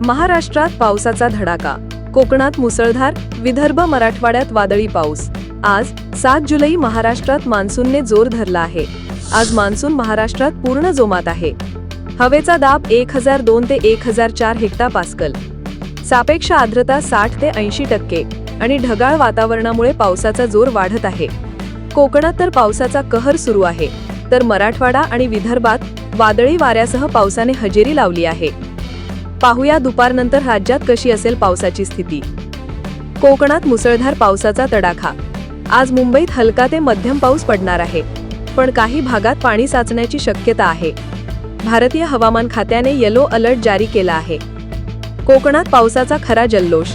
महाराष्ट्रात पावसाचा धडाका. कोकणात मुसळधार विदर्भ मराठवाड्यात वादळी पाऊस. आज सात जुलै महाराष्ट्रात मान्सूनने जोर धरला आहे. आज मान्सून महाराष्ट्रात पूर्ण जोमात आहे. हवेचा दाब एक हजार दोन ते एक हजार चार हेक्टा पास्कल. सापेक्ष आर्द्रता साठ ते ऐंशी टक्के आणि ढगाळ वातावरणामुळे पावसाचा जोर वाढत आहे. कोकणात तर पावसाचा कहर सुरू आहे. तर मराठवाडा आणि विदर्भात वादळी वाऱ्यासह पावसाने हजेरी लावली आहे. पाहूया दुपारनंतर राज्यात कशी असेल पावसाची स्थिती. कोकणात मुसळधार पावसाचा तडाखा. आज मुंबईत हलका ते मध्यम पाऊस पडणार आहे. पण काही भागात पाणी साचण्याची शक्यता आहे. भारतीय हवामान खात्याने येलो अलर्ट जारी केला आहे. कोकणात पावसाचा खरा जल्लोष.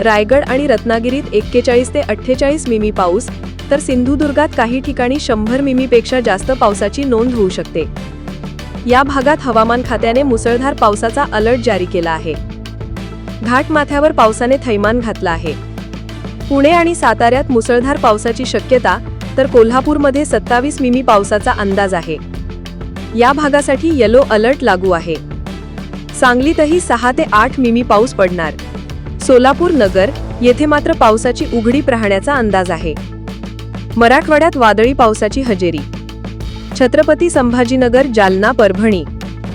रायगड आणि रत्नागिरीत एक्केचाळीस ते अठ्ठेचाळीस मिमी पाऊस तर सिंधुदुर्गात काही ठिकाणी शंभर मिमीपेक्षा जास्त पावसाची नोंद होऊ शकते. या भागात हवामान खात्याने मुसळधार पावसाचा अलर्ट जारी केला आहे. घाटमाथ्यावर पावसाने थैमान घातला आहे. पुणे आणि साताऱ्यात मुसळधार पावसाची शक्यता तर कोल्हापूरमध्ये सत्तावीस मिमी पावसाचा अंदाज आहे. या भागासाठी येलो अलर्ट लागू आहे. सांगलीतही सहा ते आठ मिमी पाऊस पडणार. सोलापूर नगर येथे मात्र पावसाची उघडीप राहण्याचा अंदाज आहे. मराठवाड्यात वादळी पावसाची हजेरी छत्रपती संभाजीनगर जालना परभणी.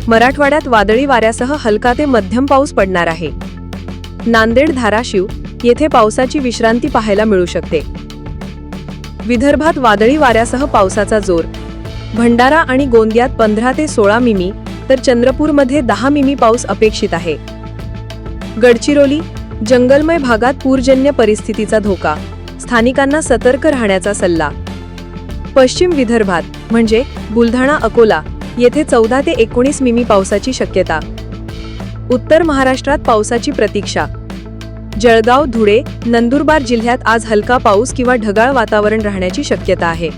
मराठवाड्यात वादळी वाऱ्यासह हलका ते मध्यम पाऊस पडणार आहे. नांदेड धाराशिव येथे पावसाची विश्रांती पाहायला मिळू शकते. विदर्भात वादळी वाऱ्यासह पावसाचा जोर. भंडारा आणि गोंदियात पंधरा ते सोळा मिमी तर चंद्रपूरमध्ये दहा मिमी पाऊस अपेक्षित आहे. गडचिरोली जंगलमय भागात पूरजन्य परिस्थितीचा धोका. स्थानिकांना सतर्क राहण्याचा सल्ला. पश्चिम विदर्भात म्हणजे बुलढाणा अकोला येथे चौदा ते एकोणीस मिमी पावसाची शक्यता. उत्तर महाराष्ट्रात पावसाची प्रतीक्षा. जळगाव धुळे नंदुरबार जिल्ह्यात आज हलका पाऊस किंवा ढगाळ वातावरण राहण्याची शक्यता आहे.